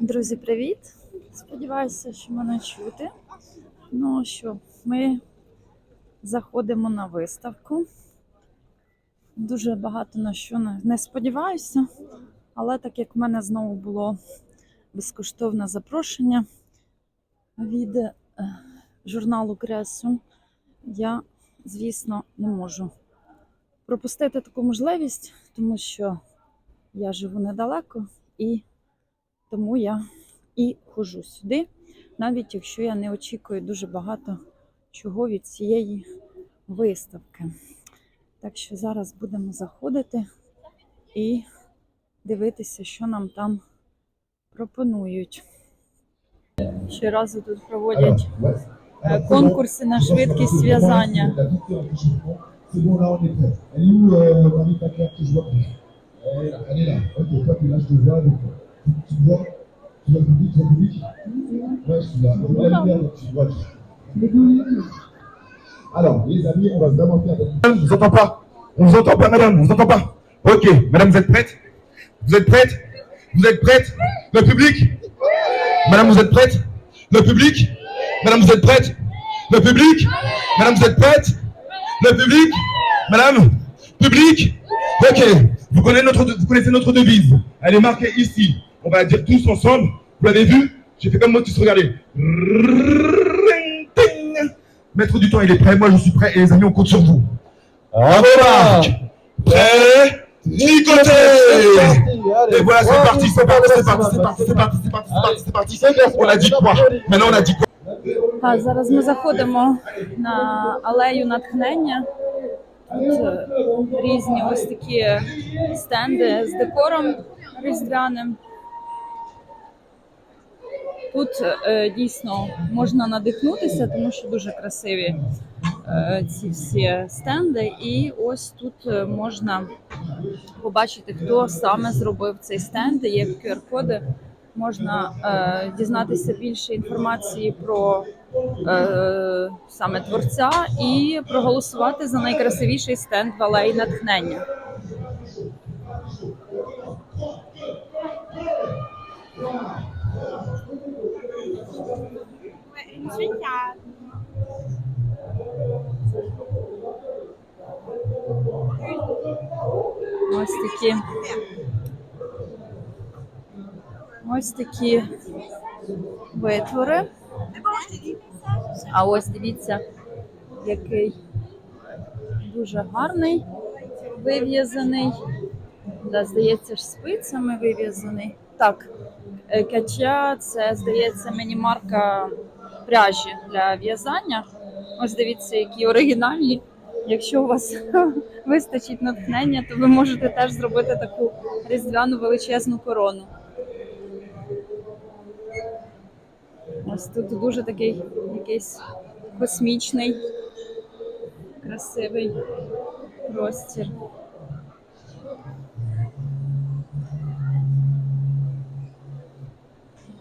Друзі, привіт! Сподіваюся, що мене чути. Ну що, ми заходимо на виставку. Дуже багато на що не- сподіваюся, але так як в мене знову було безкоштовне запрошення від е, журналу Кресу, я, звісно, не можу пропустити таку можливість, тому що я живу недалеко і тому я і ходжу сюди, навіть якщо я не очікую дуже багато чого від цієї виставки. Так що зараз будемо заходити і дивитися, що нам там пропонують. Щоразу тут проводять е, конкурси на швидкість в'язання. On tu vois. Tu, tu Tu vois le public, tu Ouais, je suis là. Je vois la lumière, donc tu vois. Alors, les amis, on va vraiment faire. On vous entend pas. On vous entend pas, madame. On vous entend pas. Ok, madame, vous êtes prête? Vous êtes prête? Vous êtes prête? Le public? Madame, vous êtes prête? Le public? Madame, vous êtes prête? Le public? Madame, vous êtes prête? Le public? Madame? Public? Ok. Vous connaissez notre devise. Elle est marquée ici On va la dire tous ensemble. Vous l'avez vu J'ai fait comme Motus, regardez. Maître du temps, il est prêt. Moi, je suis prêt. Et les amis, on compte sur vous. Remarque. Prêt. Tricoté. Et voilà, c'est parti, c'est parti, c'est parti, c'est parti, c'est parti, c'est parti, c'est parti, c'est parti. On a dit quoi Maintenant, on a dit quoi А зараз ми заходимо на алею натхнення. Тут е, різні ось такі стенди з декором різдвяним. Тут е, дійсно можна надихнутися, тому що дуже красиві е, ці всі стенди. І ось тут е, можна побачити, хто саме зробив цей стенд, є QR-коди. Можна дізнатися більше інформації про саме творця і проголосувати за найкрасивіший стенд в алеї натхнення. Une Ось такі. Ось такі витвори. А ось дивіться, який дуже гарний, вив'язаний. Да, здається, ж спицями вив'язаний. Так, е, кача це, здається, мені марка пряжі для в'язання. Ось дивіться, які оригінальні. Якщо у вас вистачить натхнення, то ви можете теж зробити таку різдвяну величезну корону. Ось тут дуже такий якийсь космічний, красивий простір.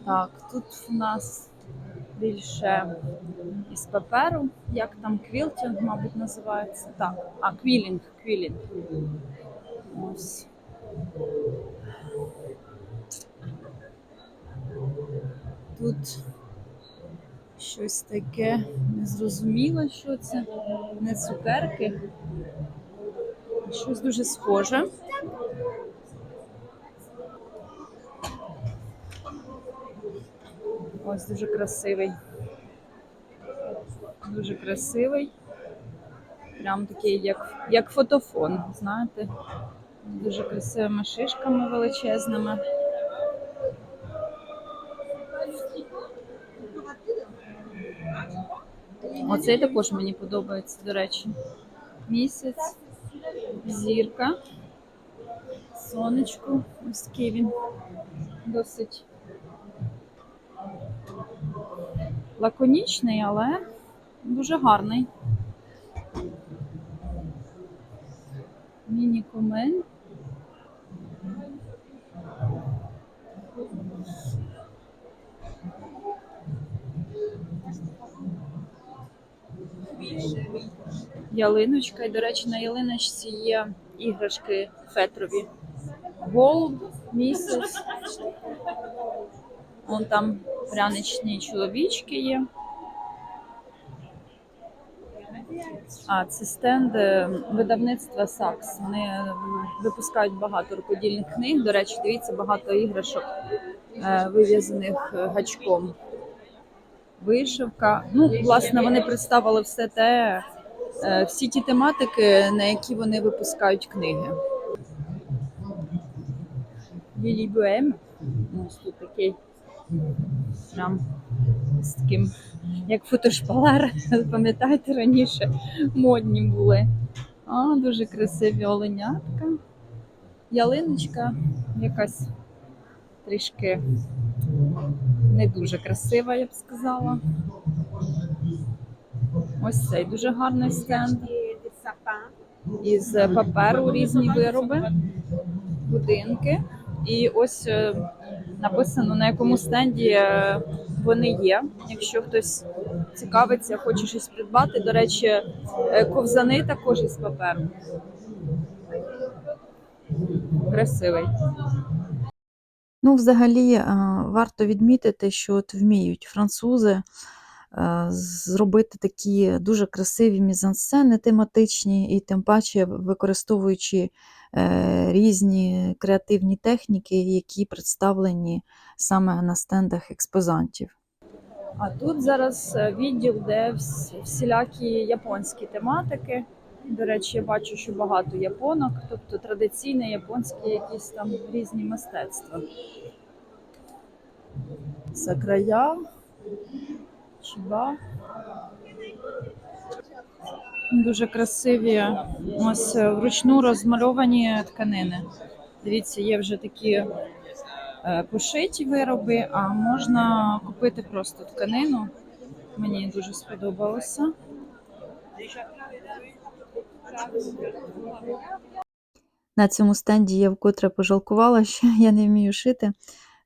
Так, тут у нас більше із паперу, як там квілтінг, мабуть, називається. Так, а квілінг, квілінг. Ось. Тут щось таке незрозуміле, що це, не цукерки. Щось дуже схоже. Ось дуже красивий. Дуже красивий. Прям такий, як, як фотофон, знаєте. Дуже красивими шишками величезними. Оцей також мені подобається, до речі. Місяць, зірка, сонечко. Ось такий він досить лаконічний, але дуже гарний. Міні-комен. Ялиночка. І, до речі, на ялиночці є іграшки фетрові. Голуб, місяць. Вон там пряничні чоловічки є. А, це стенд видавництва Сакс. Вони випускають багато рукодільних книг. До речі, дивіться, багато іграшок е, вив'язаних е, гачком. Вишивка. Ну, власне, вони представили все те, е, всі ті тематики, на які вони випускають книги. Лілі Буем. Ось тут такий прям з таким, як фотошпалер. Пам'ятаєте, раніше модні були. А, дуже красиві оленятка. Ялиночка якась трішки не дуже красива, я б сказала. Ось цей дуже гарний стенд. Із паперу різні вироби, будинки. І ось е, написано на якому стенді е, вони є. Якщо хтось цікавиться, хоче щось придбати. До речі, е, ковзани також із паперу. Красивий. Ну, взагалі, е, варто відмітити, що от вміють французи зробити такі дуже красиві мізансцени тематичні, і тим паче використовуючи різні креативні техніки, які представлені саме на стендах експозантів. А тут зараз е, відділ, де всілякі японські тематики. До речі, я бачу, що багато японок, тобто традиційне японське якісь там різні мистецтва. Сакрая, чіба. Дуже красиві ось е, вручну розмальовані тканини. Дивіться, є вже такі е, пошиті вироби, а можна купити просто тканину. Мені дуже сподобалося. На цьому стенді я вкотре пожалкувала, що я не вмію шити,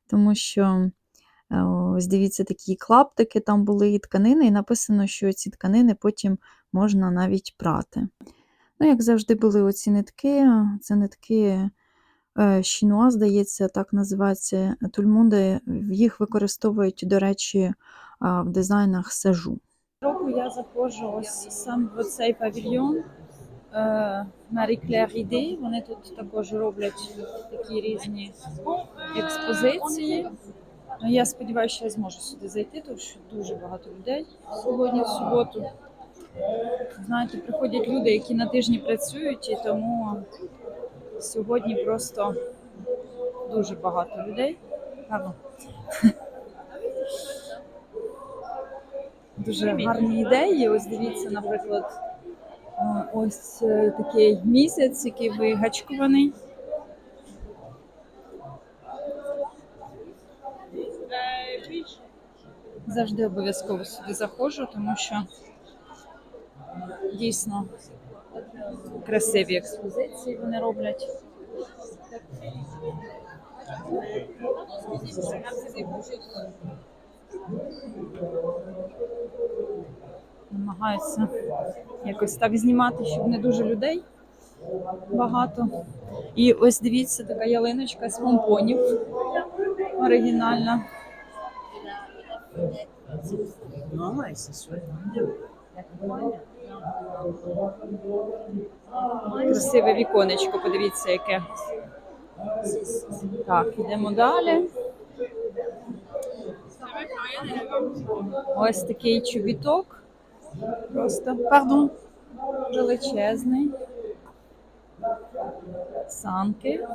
тому що ось дивіться, такі клаптики там були і тканини, і написано, що ці тканини потім можна навіть прати. Ну, як завжди, були оці нитки, це нитки е, Шінуа, здається, так називається тульмунди. Їх використовують, до речі, в дизайнах сажу. Року я заходжу ось сам в цей павільйон. Марі Клер Іди. Вони тут також роблять такі різні експозиції. Ну, Я сподіваюся, що я зможу сюди зайти, тому що дуже багато людей сьогодні в суботу. Знаєте, приходять люди, які на тижні працюють, і тому сьогодні просто дуже багато людей. Гарно. Дуже гарні ідеї. Ось дивіться, наприклад, е, ось е, такий місяць, який вигачкуваний. Завжди обов'язково сюди заходжу, тому що дійсно красиві експозиції вони роблять. Намагаються якось так знімати, щоб не дуже людей багато. І ось дивіться, така ялиночка з помпонів оригінальна. Non, ouais, c'est chouette. Красиве віконечко, подивіться, яке. Так, йдемо далі. Ось такий чобіток. Просто, пардон, величезний. Санки.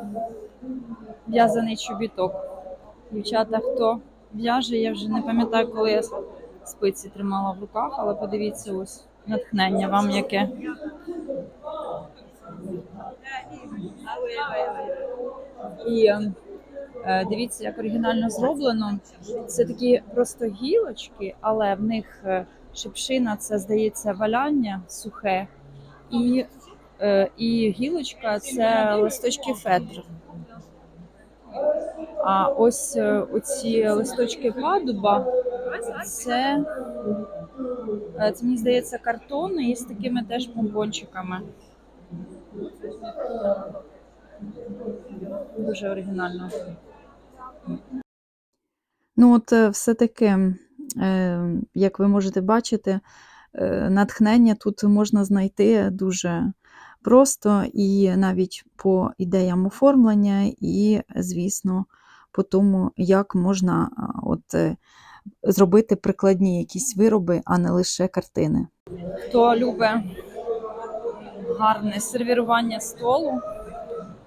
В'язаний чобіток. Дівчата, хто в'яже, я вже не пам'ятаю, коли я спиці тримала в руках, але подивіться ось натхнення вам яке. І е, е, дивіться, як оригінально зроблено. Це такі просто гілочки, але в них е, шипшина це здається валяння сухе, і, і гілочка це листочки фетр. А ось е, оці листочки падуба це, е, це мені здається картон і з такими теж помпончиками. Дуже оригінально. Ну, от е, все-таки, як ви можете бачити, натхнення тут можна знайти дуже просто і навіть по ідеям оформлення, і, звісно, по тому, як можна от, е, зробити прикладні якісь вироби, а не лише картини. Хто любить гарне сервірування столу,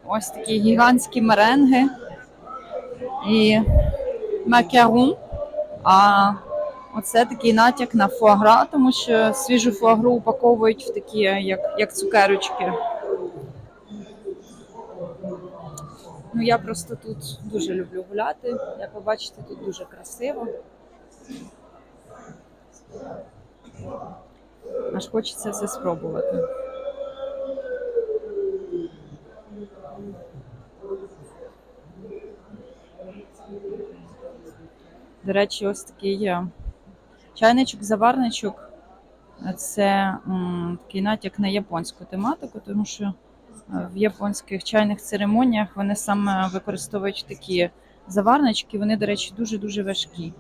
ось такі гігантські меренги і макарун. А оце такий натяк на фуагра, тому що свіжу фуагру упаковують в такі, як, як цукерочки. Ну, я просто тут дуже люблю гуляти. Як ви бачите, тут дуже красиво. Аж хочеться все спробувати. До речі, ось такий є чайничок-заварничок. Це м, такий натяк на японську тематику, тому що е, в японських чайних церемоніях вони саме використовують такі заварнички. Вони, до речі, дуже-дуже важкі.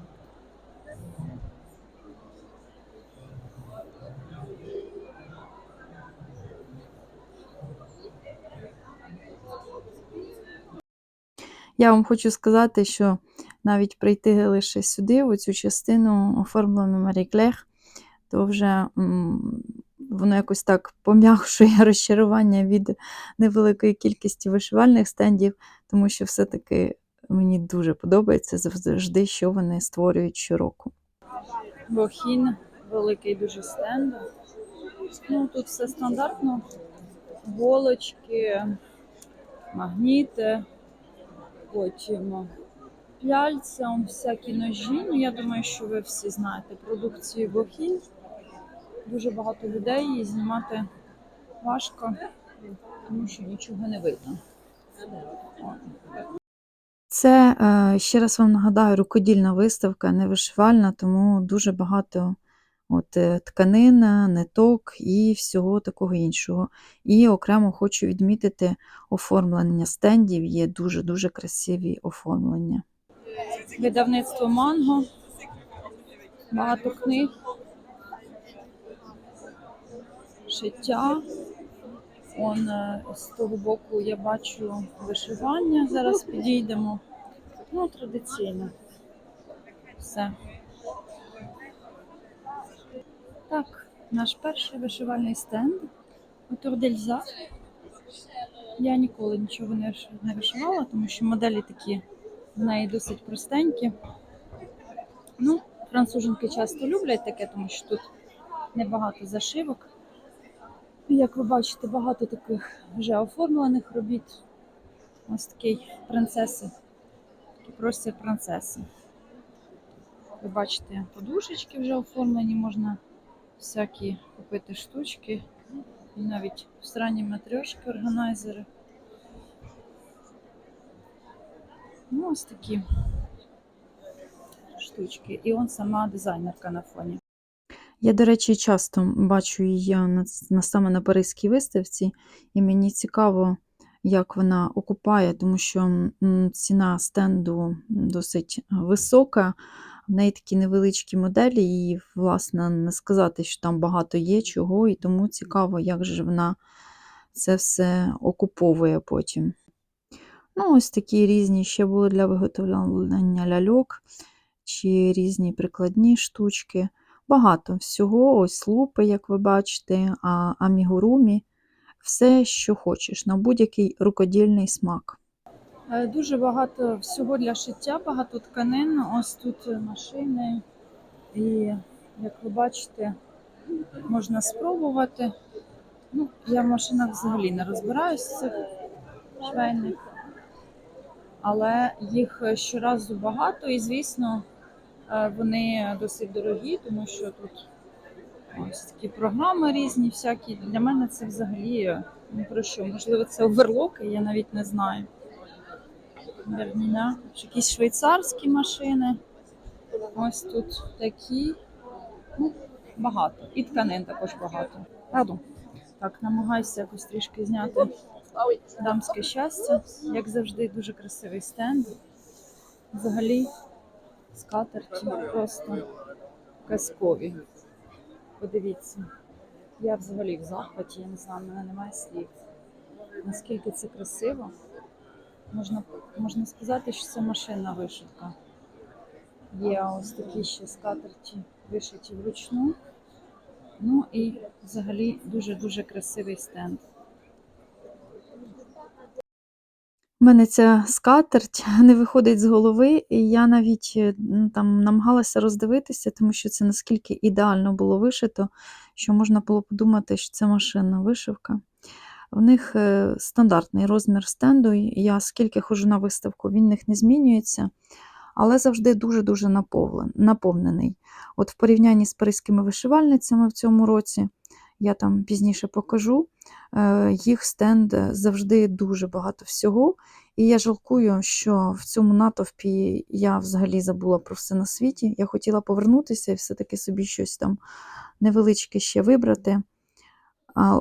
Я вам хочу сказати, що навіть прийти лише сюди, в цю частину оформлену Марі Клех, то вже воно якось так пом'якшує розчарування від невеликої кількості вишивальних стендів, тому що все-таки мені дуже подобається завжди, що вони створюють щороку. Бохін, великий дуже стенд. Ну, тут все стандартно. Голочки, магніти, потім пяльця, всякі ножі. Ну, я думаю, що ви всі знаєте продукцію Бохін. Дуже багато людей і знімати важко, тому що нічого не видно. Це, е, ще раз вам нагадаю, рукодільна виставка, не вишивальна, тому дуже багато от, е, тканин, ниток і всього такого іншого. І окремо хочу відмітити оформлення стендів, є дуже-дуже красиві оформлення. Видавництво Манго, багато книг, шиття. Он е, з того боку я бачу вишивання. Зараз підійдемо. Ну, традиційно. Все. Так, наш перший вишивальний стенд Турдельза. Я ніколи нічого не вишивала, тому що моделі такі в неї досить простенькі. Ну, француженки часто люблять таке, тому що тут небагато зашивок. Як ви бачите, багато таких вже оформлених робіт. Ось такий принцеси. Такі прості принцеси. Ви бачите, подушечки вже оформлені, можна всякі купити штучки. І навіть странні матрьошки, органайзери. Ну, ось такі штучки. І он сама дизайнерка на фоні. Я, до речі, часто бачу її на, на саме на Паризькій виставці, і мені цікаво, як вона окупає, тому що ціна стенду досить висока. В неї такі невеличкі моделі, і, власне, не сказати, що там багато є чого, і тому цікаво, як же вона це все окуповує потім. Ну, ось такі різні ще були для виготовлення ляльок, чи різні прикладні штучки. Багато всього, ось лупи, як ви бачите, амігурумі, все, що хочеш, на будь-який рукодільний смак. Е, Дуже багато всього для шиття, багато тканин. Ось тут машини. І, як ви бачите, можна спробувати. Ну, я в машинах взагалі не розбираюсь цих швейних, але їх щоразу багато, і, звісно, вони досить дорогі, тому що тут ось такі програми різні, всякі. Для мене це взагалі не про що. Можливо, це оверлоки, я навіть не знаю. Берніна. Якісь швейцарські машини. Ось тут такі. Ну, багато. І тканин також багато. Раду. Так, намагаюся якось трішки зняти дамське щастя. Як завжди, дуже красивий стенд. Взагалі, скатерті просто казкові. Подивіться. Я взагалі в захваті, я не знаю, в мене немає слів. Наскільки це красиво. Можна, можна сказати, що це машинна вишивка. Є ось такі ще скатерті вишиті вручну. Ну і взагалі дуже-дуже красивий стенд. У мене ця скатерть не виходить з голови, і я навіть е, там намагалася роздивитися, тому що це наскільки ідеально було вишито, що можна було подумати, що це машинна вишивка. В них е, стандартний розмір стенду. Я скільки ходжу на виставку, він в них не змінюється, але завжди дуже-дуже наповнений. От в порівнянні з паризькими вишивальницями в цьому році, я там пізніше покажу, е, їх стенд е, завжди дуже багато всього. І я жалкую, що в цьому натовпі я взагалі забула про все на світі. Я хотіла повернутися і все-таки собі щось там невеличке ще вибрати,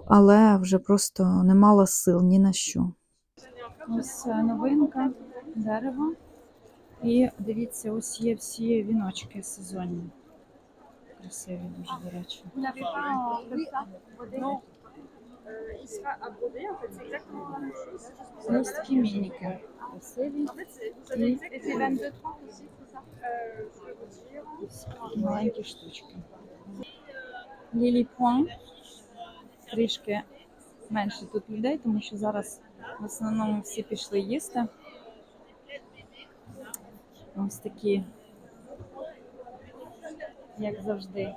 але вже просто не мала сил ні на що. Ось е, новинка, дерево. І дивіться, ось є всі віночки сезонні. Красиві дуже, до речі. Euh, Це ось такі мініки. Красиві. En fait, c'est- vous avez exactement... Et c'est 22,30 aussi, c'est ça euh, Je vais vous dire. Ось такі маленькі штучки. Лілі Пуан. Трішки менше тут людей, тому що зараз в основному всі пішли їсти. Ось такі, як завжди,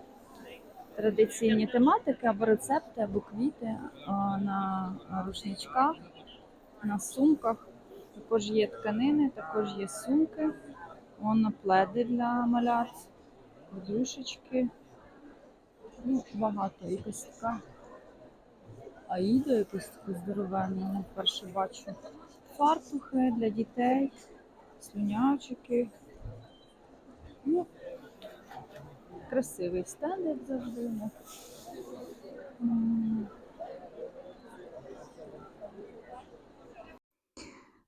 традиційні тематики або рецепти, або квіти на рушничках, на сумках. Також є тканини, також є сумки. Вон пледи для малят, подушечки. Ну, багато. Якась така аїда, якась така здоровенна, я вперше бачу. Фартухи для дітей, слюнячики. Ну, красивий стенд, як завжди.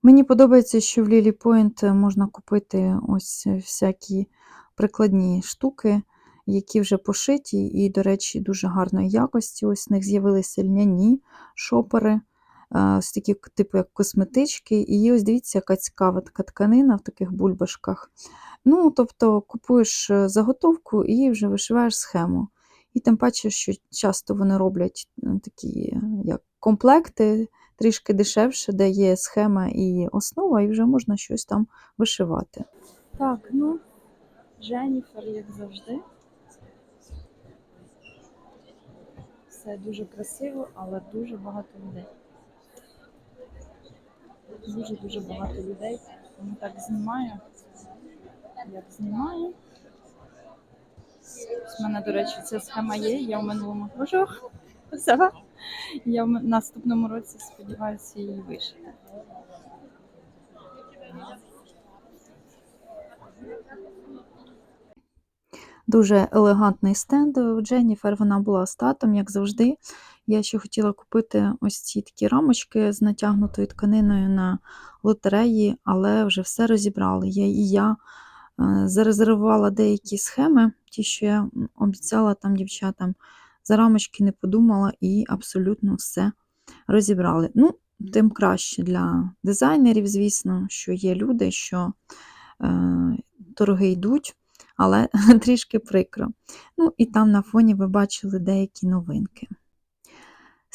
Мені подобається, що в Lily Point можна купити ось всякі прикладні штуки, які вже пошиті, і, до речі, дуже гарної якості. Ось в них з'явилися льняні шопери, ось такі типу як косметички. І ось дивіться, яка цікава така тканина в таких бульбашках. Ну, тобто купуєш е, заготовку і вже вишиваєш схему. І тим паче, що часто вони роблять е, такі як комплекти, трішки дешевше, де є схема і основа, і вже можна щось там вишивати. Так, ну, Дженніфер, як завжди. Все дуже красиво, але дуже багато людей. Дуже-дуже багато людей. Тому так знімаю. Як знімаю. У мене, до речі, ця схема є. Я в минулому. Ça? Я в наступному році сподіваюся її вишити. Дуже елегантний стенд у Дженніфер. Вона була з татом, як завжди. Я ще хотіла купити ось ці такі рамочки з натягнутою тканиною на лотереї, але вже все розібрали. Я, і я е, зарезервувала деякі схеми, ті, що я обіцяла там дівчатам. За рамочки не подумала і абсолютно все розібрали. Ну, тим краще для дизайнерів, звісно, що є люди, що е, торги йдуть, але трішки прикро. Ну, і там на фоні ви бачили деякі новинки.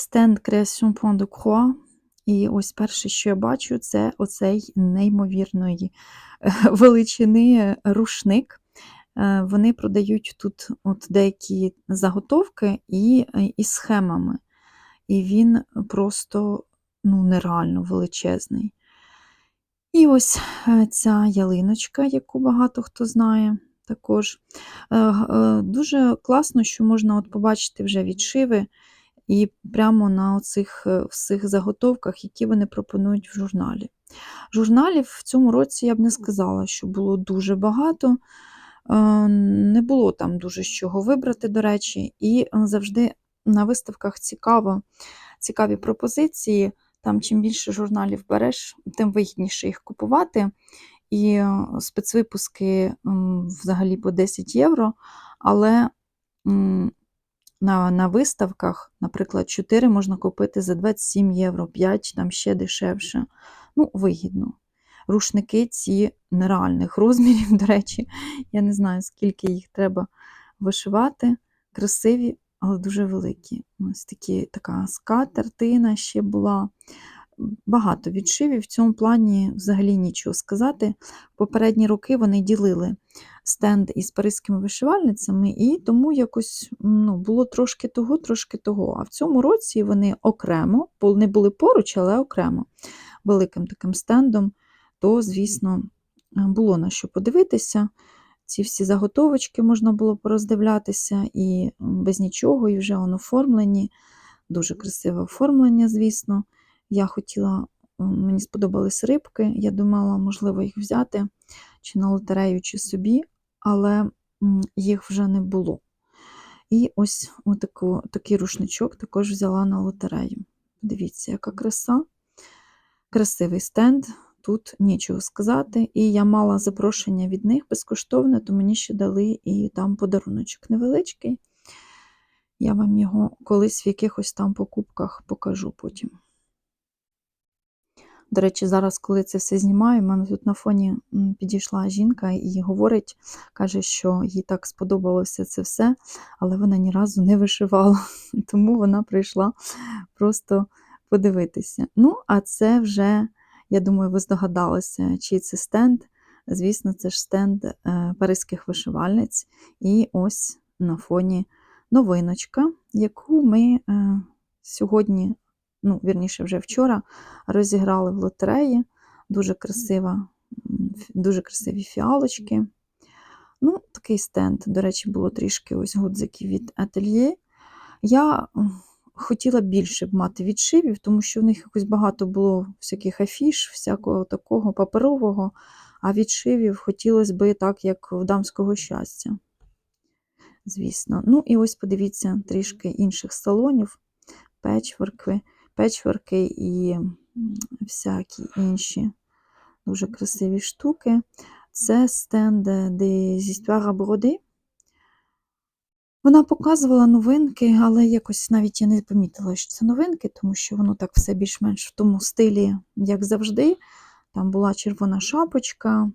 Стенд Création Point de Croix. І ось перше, що я бачу, це оцей неймовірної е, величини рушник. Е, Вони продають тут от деякі заготовки і, е, і схемами. І він просто ну, нереально величезний. І ось ця ялиночка, яку багато хто знає також. Дуже класно, що можна от побачити вже відшиви і прямо на оцих е, всіх заготовках, які вони пропонують в журналі. Журналів в цьому році я б не сказала, що було дуже багато. Е, Не було там дуже з чого вибрати, до речі, і е, завжди на виставках цікаво, цікаві пропозиції. Там чим більше журналів береш, тим вигідніше їх купувати. і спецвипуски взагалі по 10 євро, але на, на виставках, наприклад, 4 можна купити за 27 євро, 5 там ще дешевше. Ну, вигідно. Рушники ці нереальних розмірів, до речі, я не знаю, скільки їх треба вишивати. Красиві, але дуже великі. Ось такі, така скатертина ще була. Багато відшивів в цьому плані взагалі нічого сказати. Попередні роки вони ділили стенд із паризькими вишивальницями, і тому якось ну, було трошки того, трошки того. А в цьому році вони окремо, не були поруч, але окремо великим таким стендом, то, звісно, було на що подивитися. Ці всі заготовочки можна було пороздивлятися і без нічого, і вже воно оформлені. Дуже красиве оформлення, звісно. Я хотіла, мені сподобались рибки, я думала, можливо, їх взяти чи на лотерею, чи собі, але їх вже не було. І ось отаку, такий рушничок також взяла на лотерею. Дивіться, яка краса, красивий стенд. Тут нічого сказати. І я мала запрошення від них безкоштовне, то мені ще дали і там подаруночок невеличкий. Я вам його колись в якихось там покупках покажу потім. До речі, зараз, коли це все знімаю, в мене тут на фоні підійшла жінка і говорить, каже, що їй так сподобалося це все, але вона ні разу не вишивала. Тому вона прийшла просто подивитися. Ну, а це вже. Я думаю, ви здогадалися, чий це стенд. Звісно, це ж стенд е, паризьких вишивальниць. І ось на фоні новиночка, яку ми е, сьогодні, ну, вірніше, вже вчора, розіграли в лотереї. Дуже красива, дуже красиві фіалочки. Ну, такий стенд, до речі, було трішки ось гудзиків від ательє. Я хотіла більше б мати відшивів, тому що в них якось багато було всяких афіш, всякого такого паперового, а відшивів хотілося би так, як в дамського щастя. Звісно. Ну, і ось подивіться трішки інших салонів, печворки, печворки і всякі інші дуже красиві штуки. Це стенд des histoires Brode. Вона показувала новинки, але якось навіть я не помітила, що це новинки, тому що воно так все більш-менш в тому стилі, як завжди. Там була червона шапочка,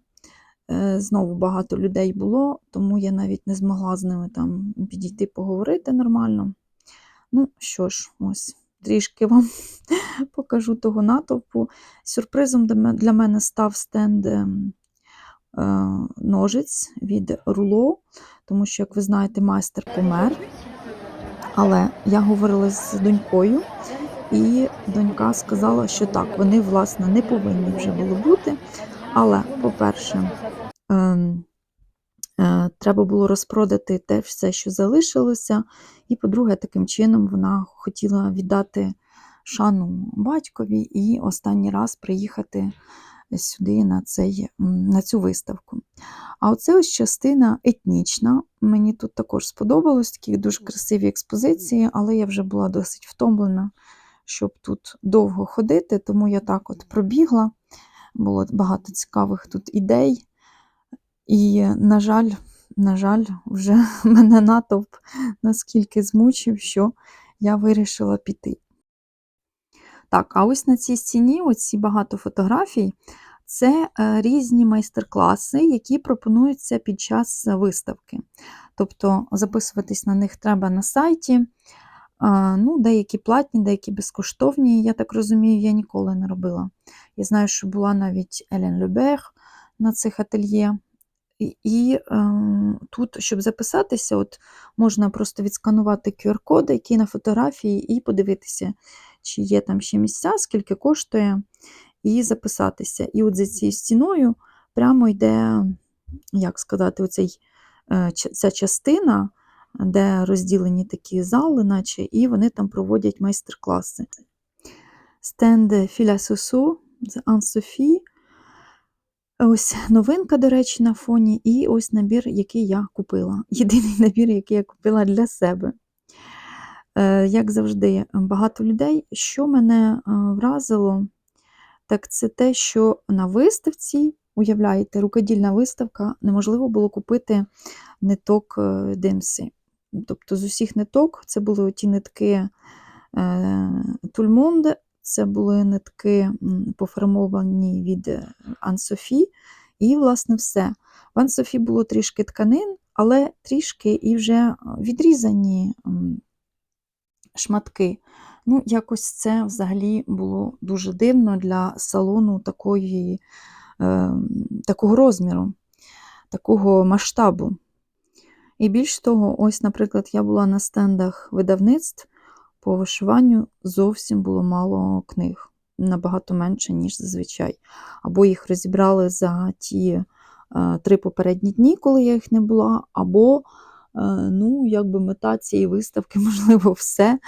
е, знову багато людей було, тому я навіть не змогла з ними там підійти поговорити нормально. Ну що ж, ось, трішки вам покажу того натовпу. Сюрпризом для мене став стенд ножиць від Руло, тому що, як ви знаєте, майстер помер. Але я говорила з донькою, і донька сказала, що так, вони, власне, не повинні вже були бути. Але, по-перше, е, е, треба було розпродати те все, що залишилося. І, по-друге, таким чином вона хотіла віддати шану батькові і останній раз приїхати сюди на цей, на цю виставку. А оце ось частина етнічна. Мені тут також сподобалось такі дуже красиві експозиції, але я вже була досить втомлена, щоб тут довго ходити, тому я так от пробігла. Було багато цікавих тут ідей. І, на жаль, на жаль, вже мене натовп наскільки змучив, що я вирішила піти. Так, а ось на цій стіні, оці багато фотографій, це е, різні майстер-класи, які пропонуються під час виставки. Тобто записуватись на них треба на сайті. Ну, Деякі платні, деякі безкоштовні, я так розумію, я ніколи не робила. Я знаю, що була навіть Елен Любер на цих ательє. І, е, тут, щоб записатися, от можна просто відсканувати QR-код, який на фотографії, і подивитися, чи є там ще місця, скільки коштує, і записатися. І от за цією стіною прямо йде, як сказати, оцей, е, ця частина, де розділені такі зали, наче, і вони там проводять майстер-класи. Стенд Філя Сосу з Ан Софі. Ось новинка, до речі, на фоні, і ось набір, який я купила. Єдиний набір, який я купила для себе. Е, як завжди, багато людей. Що мене е, вразило, так це те, що на виставці уявляєте, рукодільна виставка, неможливо було купити ниток е, димси. Тобто з усіх ниток це були ті нитки Тульмонде, це були нитки поформовані від е, Ансофі, і, власне, все. В Ансофі було трішки тканин, але трішки і вже е, відрізані шматки. Ну, якось це взагалі було дуже дивно для салону такої, е, такого розміру, такого масштабу. І більш того, ось, наприклад, я була на стендах видавництв по вишиванню зовсім було мало книг, набагато менше, ніж зазвичай. Або їх розібрали за ті е, три попередні дні, коли я їх не була, або е, ну, якби мета цієї виставки, можливо, все.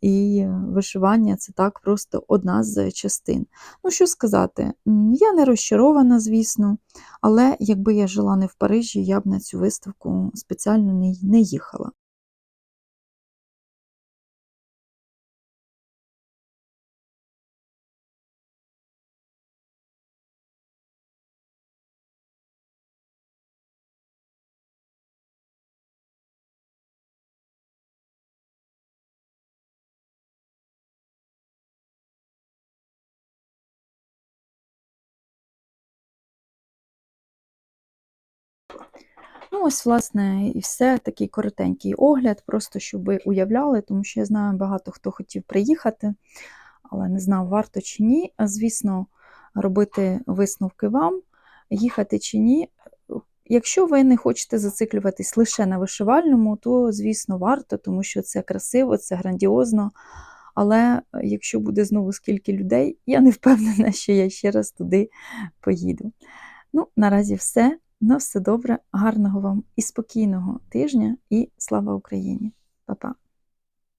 І вишивання це так просто одна з частин. Ну, що сказати, я не розчарована, звісно, але якби я жила не в Парижі, я б на цю виставку спеціально не їхала. Ну, ось, власне, і все. Такий коротенький огляд, просто щоб ви уявляли, тому що я знаю, багато хто хотів приїхати, але не знав, варто чи ні. Звісно, робити висновки вам, їхати чи ні. Якщо ви не хочете зациклюватись лише на вишивальному, то, звісно, варто, тому що це красиво, це грандіозно. Але якщо буде знову скільки людей, я не впевнена, що я ще раз туди поїду. Ну, наразі все. На все добре, гарного вам і спокійного тижня, і слава Україні! Па-па!